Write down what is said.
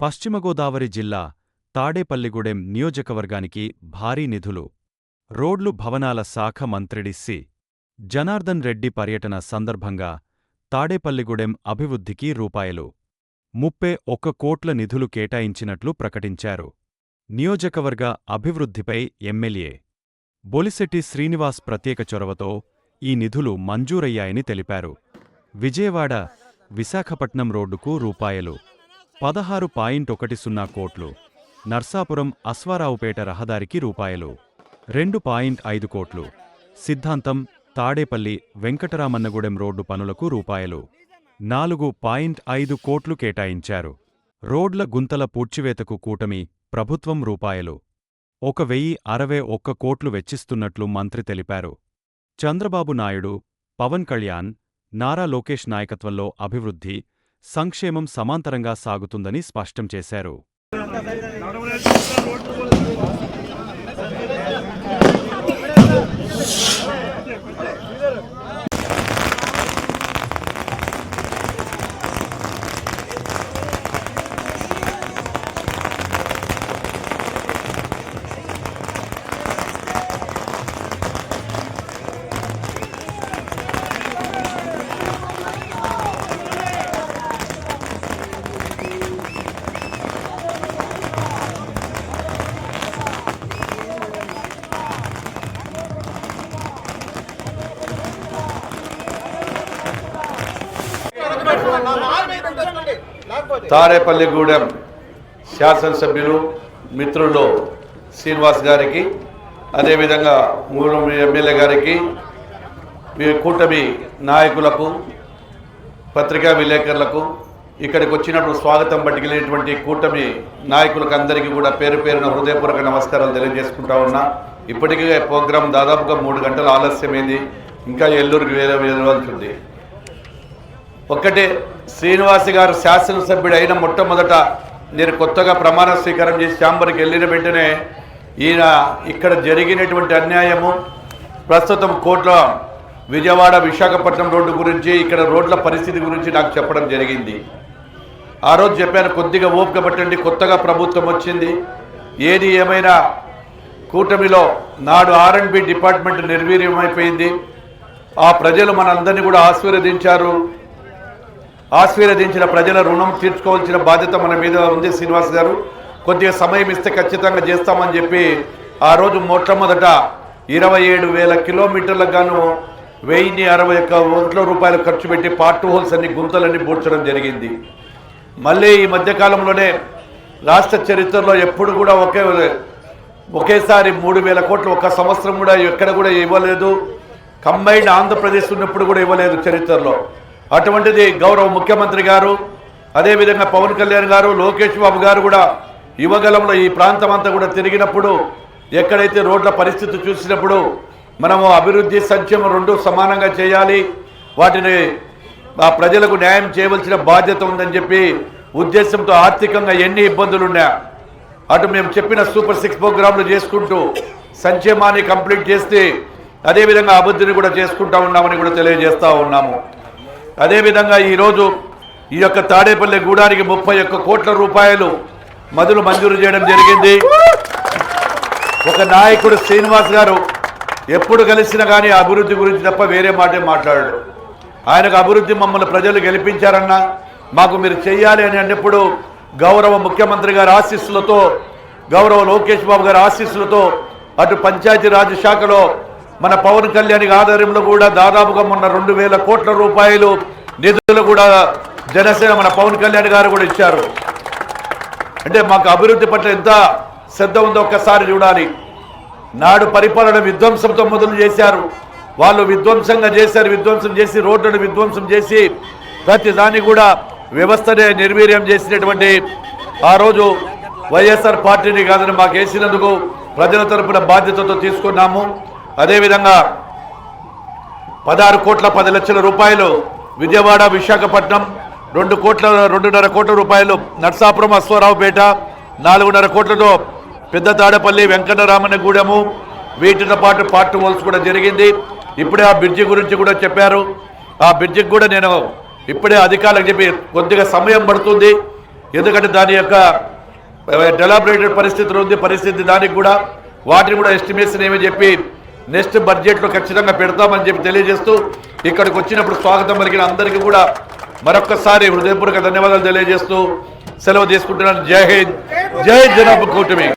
పశ్చిమ గోదావరి జిల్లా తాడేపల్లిగూడెం నియోజకవర్గానికి భారీ నిధులు. రోడ్లు భవనాల శాఖ మంత్రిడి సి. జనార్దన్ రెడ్డి పర్యటన సందర్భంగా తాడేపల్లిగూడెం అభివృద్ధికి రూపాయలు. ముప్పే ఒక్క కోట్ల నిధులు కేటాయించినట్లు ప్రకటించారు. నియోజకవర్గ అభివృద్ధిపై ఎమ్మెల్యే బొలిశెట్టి శ్రీనివాస్ ప్రత్యేక చొరవతో ఈ నిధులు మంజూరయ్యాయని తెలిపారు. విజయవాడ విశాఖపట్నం రోడ్డుకు రూపాయలు. పదహారు పాయింట్ ఒకటి సున్నా కోట్లు. నర్సాపురం అశ్వారావుపేట రహదారికి రూపాయలు. రెండు పాయింట్ ఐదు కోట్లు. సిద్ధాంతం తాడేపల్లి వెంకటరామన్నగూడెం రోడ్డు పనులకు రూపాయలు. నాలుగు పాయింట్ ఐదు కోట్లు కేటాయించారు. రోడ్ల గుంతల పూడ్చివేతకు కూటమి ప్రభుత్వం రూపాయలు. ఒక వెయ్యి అరవై ఒక్క కోట్లు వెచ్చిస్తున్నట్లు మంత్రి తెలిపారు. చంద్రబాబు నాయుడు పవన్ కళ్యాణ్ నారా లోకేష్ నాయకత్వంలో అభివృద్ధి సంక్షేమం సమాంతరంగా సాగుతుందని స్పష్టం చేశారు. తాడేపల్లిగూడెం శాసనసభ్యులు మిత్రులు శ్రీనివాస్ గారికి అదేవిధంగా మూడు ఎమ్మెల్యే గారికి మీ కూటమి నాయకులకు పత్రికా విలేకరులకు ఇక్కడికి వచ్చినప్పుడు స్వాగతం పట్టుకెళ్ళినటువంటి కూటమి నాయకులకు అందరికీ కూడా పేరు పేరున హృదయపూర్వక నమస్కారాలు తెలియజేసుకుంటా ఉన్నా. ఇప్పటికే ప్రోగ్రాం దాదాపుగా మూడు గంటలు ఆలస్యమైంది. ఇంకా ఎల్లూరికి వేరే వెళ్ళవలసింది ఒక్కటే శ్రీనివాస్ గారు శాసనసభ్యుడు అయిన మొట్టమొదట నేను కొత్తగా ప్రమాణ స్వీకారం చేసి ఛాంబర్కి వెళ్ళిన వెంటనే ఈయన ఇక్కడ జరిగినటువంటి అన్యాయము ప్రస్తుతం కోట్ల విజయవాడ విశాఖపట్నం రోడ్డు గురించి ఇక్కడ రోడ్ల పరిస్థితి గురించి నాకు చెప్పడం జరిగింది. ఆ రోజు చెప్పాను కొద్దిగా ఓపిక పట్టండి కొత్తగా ప్రభుత్వం వచ్చింది. ఏది ఏమైనా కూటమిలో నాడు ఆర్ అండ్ బి డిపార్ట్మెంట్ నిర్వీర్యమైపోయింది. ఆ ప్రజలు మనందరినీ కూడా ఆశీర్వదించారు. ఆశీర్వదించిన ప్రజల రుణం తీర్చుకోవాల్సిన బాధ్యత మన మీద ఉంది శ్రీనివాస్ గారు. కొద్దిగా సమయం ఇస్తే ఖచ్చితంగా చేస్తామని చెప్పి ఆ రోజు మొట్టమొదట ఇరవై ఏడు వేల కిలోమీటర్లకు గాను వెయ్యిన్ని అరవై ఒక్క కోట్ల రూపాయలు ఖర్చు పెట్టి పార్ట్ హోల్స్ అన్ని గుంతలన్నీ పూడ్చడం జరిగింది. మళ్ళీ ఈ మధ్యకాలంలోనే రాష్ట్ర చరిత్రలో ఎప్పుడు కూడా ఒకే ఒకేసారి మూడు వేల కోట్లు ఒక సంవత్సరం కూడా ఎక్కడ కూడా ఇవ్వలేదు. కంబైన్డ్ ఆంధ్రప్రదేశ్ ఉన్నప్పుడు కూడా ఇవ్వలేదు చరిత్రలో. అటువంటిది గౌరవ ముఖ్యమంత్రి గారు అదేవిధంగా పవన్ కళ్యాణ్ గారు లోకేష్ బాబు గారు కూడా యువగలంలో ఈ ప్రాంతం అంతా కూడా తిరిగినప్పుడు ఎక్కడైతే రోడ్ల పరిస్థితి చూసినప్పుడు మనము అభివృద్ధి సంక్షేమం రెండు సమానంగా చేయాలి వాటిని ఆ ప్రజలకు న్యాయం చేయవలసిన బాధ్యత ఉందని చెప్పి ఉద్దేశంతో ఆర్థికంగా ఎన్ని ఇబ్బందులున్నా అటు మేము చెప్పిన సూపర్ సిక్స్ ప్రోగ్రాంలు చేసుకుంటూ సంక్షేమాన్ని కంప్లీట్ చేస్తే అదేవిధంగా అభివృద్ధిని కూడా చేసుకుంటా ఉన్నామని కూడా తెలియజేస్తూ ఉన్నాము. అదేవిధంగా ఈరోజు ఈ యొక్క తాడేపల్లి గూడానికి ముప్పై ఒక్క కోట్ల రూపాయలు మధులు మంజూరు చేయడం జరిగింది. ఒక నాయకుడు శ్రీనివాస్ గారు ఎప్పుడు కలిసినా కానీ అభివృద్ధి గురించి తప్ప వేరే మాటే మాట్లాడాడు. ఆయనకు అభివృద్ధి మమ్మల్ని ప్రజలు గెలిపించారన్నా మాకు మీరు చెయ్యాలి అని అన్నప్పుడు గౌరవ ముఖ్యమంత్రి గారి ఆశీస్సులతో గౌరవ లోకేష్ బాబు గారి ఆశీస్సులతో అటు పంచాయతీరాజ్ శాఖలో మన పవన్ కళ్యాణ్ ఆధ్వర్యంలో కూడా దాదాపుగా మొన్న రెండు వేల కోట్ల రూపాయలు నిధులు కూడా జనసేన మన పవన్ కళ్యాణ్ గారు కూడా ఇచ్చారు. అంటే మాకు అభివృద్ధి పట్ల ఎంత శ్రద్ధ ఉందో ఒక్కసారి చూడాలి. నాడు పరిపాలన విధ్వంసంతో మొదలు చేశారు. వాళ్ళు విధ్వంసంగా చేశారు విధ్వంసం చేసి రోడ్లను విధ్వంసం చేసి ప్రతి దాన్ని కూడా వ్యవస్థనే నిర్వీర్యం చేసినటువంటి ఆ రోజు వైఎస్ఆర్ పార్టీని కాదని మాకు వేసినందుకు ప్రజల తరపున బాధ్యతతో తీసుకున్నాము. అదేవిధంగా పదహారు కోట్ల పది లక్షల రూపాయలు విజయవాడ విశాఖపట్నం రెండు కోట్ల రెండున్నర కోట్ల రూపాయలు నర్సాపురం అశ్వరావుపేట నాలుగున్నర కోట్లతో పెద్ద తాడపల్లి వెంకటరామనగూడెము వీటితో పాటు పార్ట్ హోల్స్ కూడా జరిగింది. ఇప్పుడే ఆ బ్రిడ్జి గురించి కూడా చెప్పారు. ఆ బ్రిడ్జికి కూడా నేను ఇప్పుడే అధికారులకు చెప్పి కొద్దిగా సమయం పడుతుంది. ఎందుకంటే దాని యొక్క డెలాబరేటెడ్ పరిస్థితులు ఉంది పరిస్థితి దానికి కూడా. వాటిని కూడా ఎస్టిమేషన్ ఏమని చెప్పి నెక్స్ట్ బడ్జెట్లో ఖచ్చితంగా పెడతామని చెప్పి తెలియజేస్తూ ఇక్కడికి వచ్చినప్పుడు స్వాగతం పలికిన అందరికీ కూడా మరొక్కసారి హృదయపూర్వక ధన్యవాదాలు తెలియజేస్తూ సెలవు తీసుకుంటున్నాను. జై హింద్. జై జనాబ్ కూటమి.